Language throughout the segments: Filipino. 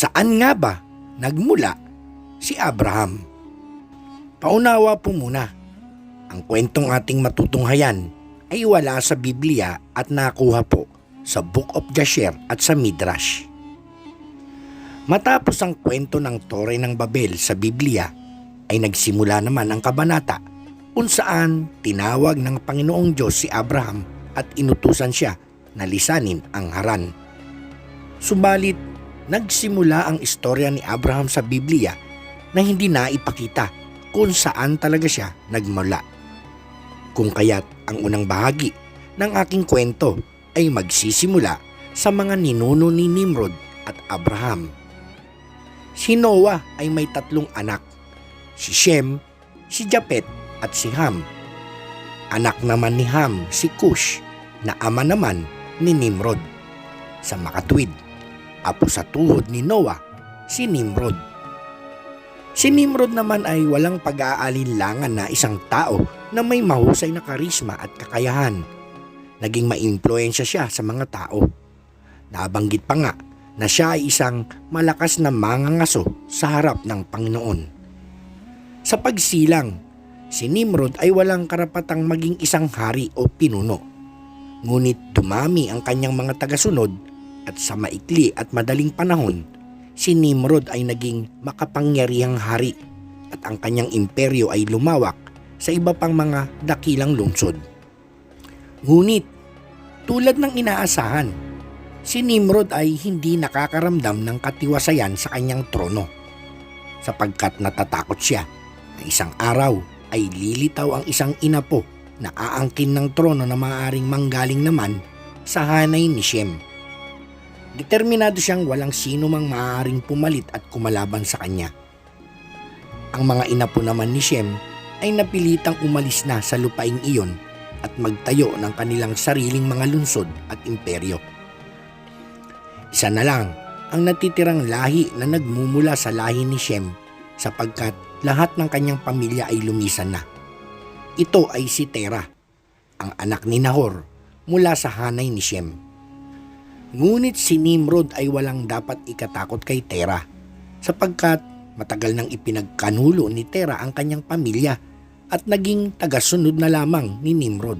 Saan nga ba nagmula si Abraham? Paunawa po muna. Ang kwentong ating matutunghayan ay wala sa Biblia at nakuha po sa Book of Jasher at sa Midrash. Matapos ang kwento ng Tore ng Babel sa Biblia, ay nagsimula naman ang kabanata kung saan tinawag ng Panginoong Diyos si Abraham at inutusan siya na lisanin ang Haran. Subalit, nagsimula ang istorya ni Abraham sa Biblia na hindi naipakita kung saan talaga siya nagmula. Kung kaya't ang unang bahagi ng aking kwento ay magsisimula sa mga ninuno ni Nimrod at Abraham. Si Noah ay may tatlong anak, si Shem, si Japet at si Ham. Anak naman ni Ham si Cush na ama naman ni Nimrod. Sa makatwid, apo sa tuhod ni Noah, si Nimrod. Si Nimrod naman ay walang pag-aalinlangan na isang tao na may mahusay na karisma at kakayahan. Naging maimpluensya siya sa mga tao. Nabanggit pa nga na siya ay isang malakas na mangangaso sa harap ng Panginoon. Sa pagsilang, si Nimrod ay walang karapatang maging isang hari o pinuno. Ngunit dumami ang kanyang mga tagasunod at sa maikli at madaling panahon, si Nimrod ay naging makapangyarihang hari at ang kanyang imperyo ay lumawak sa iba pang mga dakilang lungsod. Ngunit, tulad ng inaasahan, si Nimrod ay hindi nakakaramdam ng katiwasayan sa kanyang trono sapagkat natatakot siya na isang araw ay lilitaw ang isang inapo na aangkin ng trono na maaaring manggaling naman sa hanay ni Shem. Determinado siyang walang sino mang maaaring pumalit at kumalaban sa kanya. Ang mga inapo naman ni Shem ay napilitang umalis na sa lupaing iyon at magtayo ng kanilang sariling mga lungsod at imperyo. Isa na lang ang natitirang lahi na nagmumula sa lahi ni Shem sapagkat lahat ng kanyang pamilya ay lumisan na. Ito ay si Tera, ang anak ni Nahor mula sa hanay ni Shem. Ngunit si Nimrod ay walang dapat ikatakot kay Tera sapagkat matagal nang ipinagkanulo ni Tera ang kanyang pamilya at naging tagasunod na lamang ni Nimrod.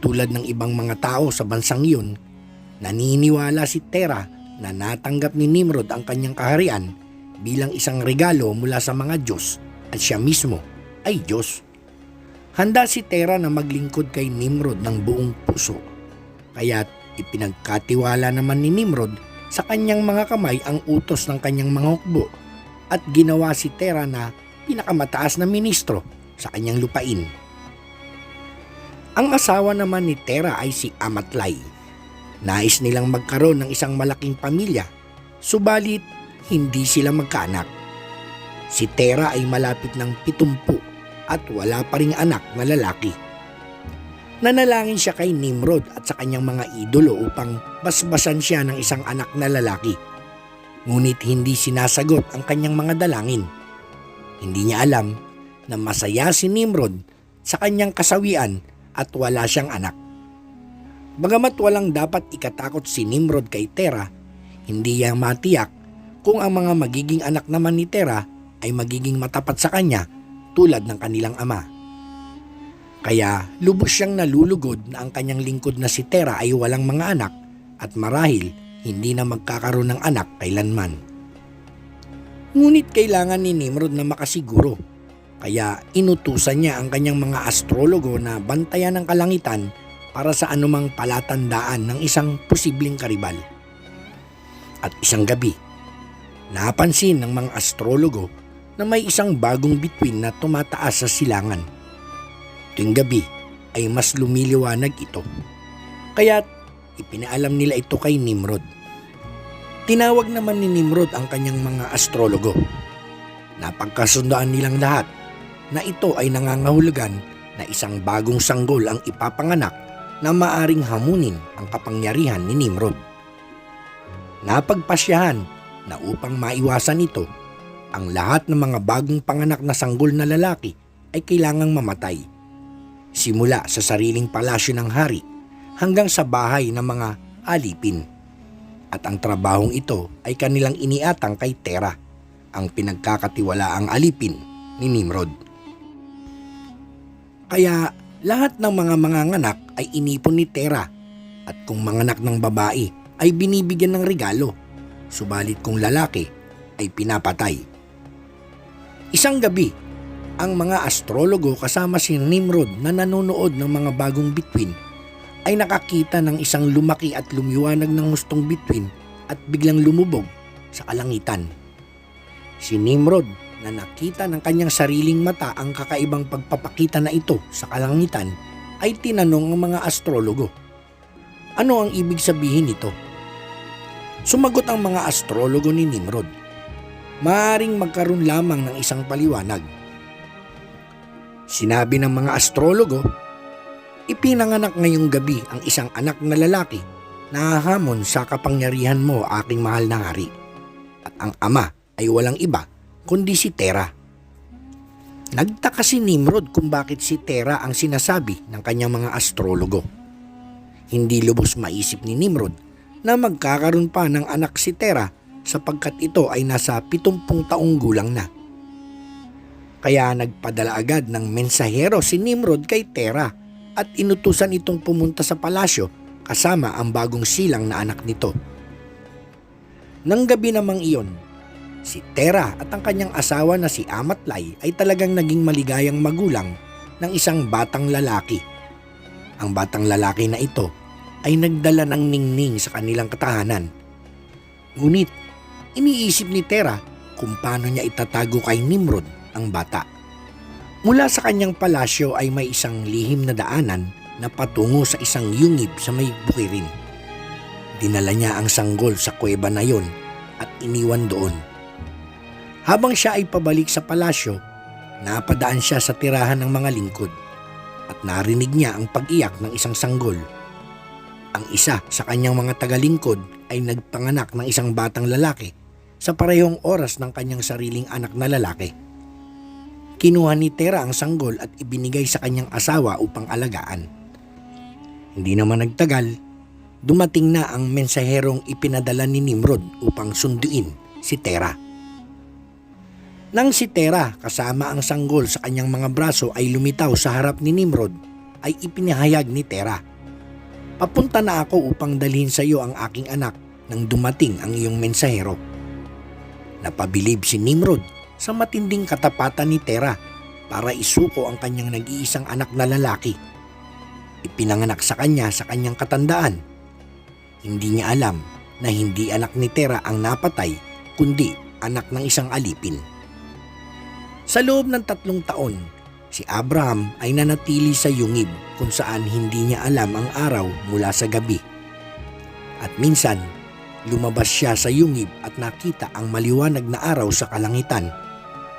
Tulad ng ibang mga tao sa bansang iyon, naniniwala si Tera na natanggap ni Nimrod ang kanyang kaharian bilang isang regalo mula sa mga Diyos at siya mismo ay Diyos. Handa si Tera na maglingkod kay Nimrod ng buong puso. Kaya't ipinagkatiwala naman ni Nimrod sa kanyang mga kamay ang utos ng kanyang mga hukbo at ginawa si Tera na pinakamataas na ministro sa kanyang lupain. Ang asawa naman ni Tera ay si Amatlay. Nais nilang magkaroon ng isang malaking pamilya, subalit hindi sila magkaanak. Si Tera ay malapit ng pitumpu at wala pa ring anak na lalaki. Nanalangin siya kay Nimrod at sa kanyang mga idolo upang basbasan siya ng isang anak na lalaki. Ngunit hindi sinasagot ang kanyang mga dalangin. Hindi niya alam na masaya si Nimrod sa kanyang kasawian at wala siyang anak. Bagamat walang dapat ikatakot si Nimrod kay Tera, hindi niya matiyak kung ang mga magiging anak naman ni Tera ay magiging matapat sa kanya tulad ng kanilang ama. Kaya lubos siyang nalulugod na ang kanyang lingkod na si Tera ay walang mga anak at marahil hindi na magkakaroon ng anak kailanman. Ngunit kailangan ni Nimrod na makasiguro. Kaya inutusan niya ang kanyang mga astrologo na bantayan ang kalangitan para sa anumang palatandaan ng isang posibleng karibal. At isang gabi, napansin ng mga astrologo na may isang bagong bituin na tumataas sa silangan. Tuwing gabi ay mas lumiliwanag ito. Kaya't ipinaalam nila ito kay Nimrod. Tinawag naman ni Nimrod ang kanyang mga astrologo. Napagkasundaan nilang lahat na ito ay nangangahulugan na isang bagong sanggol ang ipapanganak na maaring hamunin ang kapangyarihan ni Nimrod. Napagpasyahan na upang maiwasan ito, ang lahat ng mga bagong panganak na sanggol na lalaki ay kailangang mamatay. Simula sa sariling palasyo ng hari hanggang sa bahay ng mga alipin. At ang trabahong ito ay kanilang iniatang kay Tera, ang pinagkakatiwalaang alipin ni Nimrod. Kaya lahat ng mga manganganak ay inipon ni Tera at kung manganak ng babae ay binibigyan ng regalo, subalit kung lalaki ay pinapatay. Isang gabi, ang mga astrologo kasama si Nimrod na nanonood ng mga bagong bituin ay nakakita ng isang lumaki at lumiwanag ng hustong bituin at biglang lumubog sa kalangitan. Si Nimrod na nakita ng kanyang sariling mata ang kakaibang pagpapakita na ito sa kalangitan ay tinanong ang mga astrologo. Ano ang ibig sabihin nito? Sumagot ang mga astrologo ni Nimrod. Maaring magkaroon lamang ng isang paliwanag. Sinabi ng mga astrologo, ipinanganak ngayong gabi ang isang anak na lalaki na hahamon sa kapangyarihan mo aking mahal na hari. At ang ama ay walang iba kundi si Tera. Nagtaka si Nimrod kung bakit si Tera ang sinasabi ng kanyang mga astrologo. Hindi lubos maisip ni Nimrod na magkakaroon pa ng anak si Tera sapagkat ito ay nasa 70 taong gulang na. Kaya nagpadala agad ng mensahero si Nimrod kay Tera at inutusan itong pumunta sa palasyo kasama ang bagong silang na anak nito. Nang gabi namang iyon, si Tera at ang kanyang asawa na si Amatlay ay talagang naging maligayang magulang ng isang batang lalaki. Ang batang lalaki na ito ay nagdala ng ningning sa kanilang katahanan. Ngunit, iniisip ni Tera kung paano niya itatago kay Nimrod ang bata. Mula sa kanyang palasyo ay may isang lihim na daanan na patungo sa isang yungib sa may bukirin. Dinala niya ang sanggol sa kuweba na yon at iniwan doon. Habang siya ay pabalik sa palasyo, napadaan siya sa tirahan ng mga lingkod at narinig niya ang pag-iyak ng isang sanggol. Ang isa sa kanyang mga tagalingkod ay nagpanganak ng isang batang lalaki sa parehong oras ng kanyang sariling anak na lalaki. Kinuha ni Tera ang sanggol at ibinigay sa kanyang asawa upang alagaan. Hindi naman nagtagal, dumating na ang mensaherong ipinadala ni Nimrod upang sunduin si Tera. Nang si Tera kasama ang sanggol sa kanyang mga braso ay lumitaw sa harap ni Nimrod, ay ipinahayag ni Tera. Papunta na ako upang dalhin sa iyo ang aking anak nang dumating ang iyong mensahero. Napabilib si Nimrod sa matinding katapatan ni Tera para isuko ang kanyang nag-iisang anak na lalaki. Ipinanganak sa kanya sa kanyang katandaan. Hindi niya alam na hindi anak ni Tera ang napatay kundi anak ng isang alipin. Sa loob ng tatlong taon, si Abraham ay nanatili sa yungib kung saan hindi niya alam ang araw mula sa gabi. At minsan, lumabas siya sa yungib at nakita ang maliwanag na araw sa kalangitan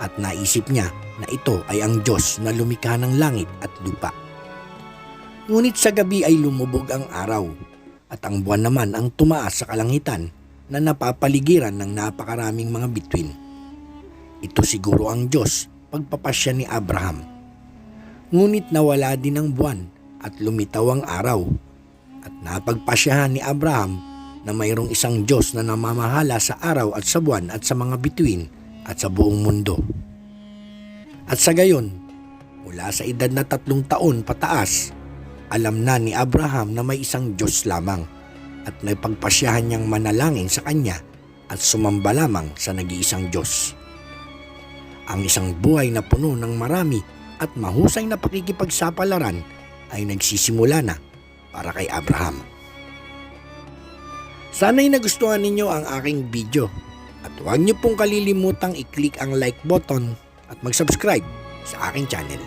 at naisip niya na ito ay ang Diyos na lumikha ng langit at lupa. Ngunit sa gabi ay lumubog ang araw at ang buwan naman ang tumaas sa kalangitan na napapaligiran ng napakaraming mga bituin. Ito siguro ang Diyos pagpapasya ni Abraham. Ngunit nawala din ang buwan at lumitaw ang araw at napagpasyahan ni Abraham na mayroong isang Diyos na namamahala sa araw at sa buwan at sa mga bituin at sa buong mundo. At sa gayon, mula sa edad na tatlong taon pataas, alam na ni Abraham na may isang Diyos lamang at napagpasyahan niyang manalangin sa kanya at sumamba lamang sa nag-iisang Diyos. Ang isang buhay na puno ng marami at mahusay na pakikipagsapalaran ay nagsisimula na para kay Abraham. Sana'y nagustuhan ninyo ang aking video at huwag niyo pong kalilimutang i-click ang like button at mag-subscribe sa aking channel.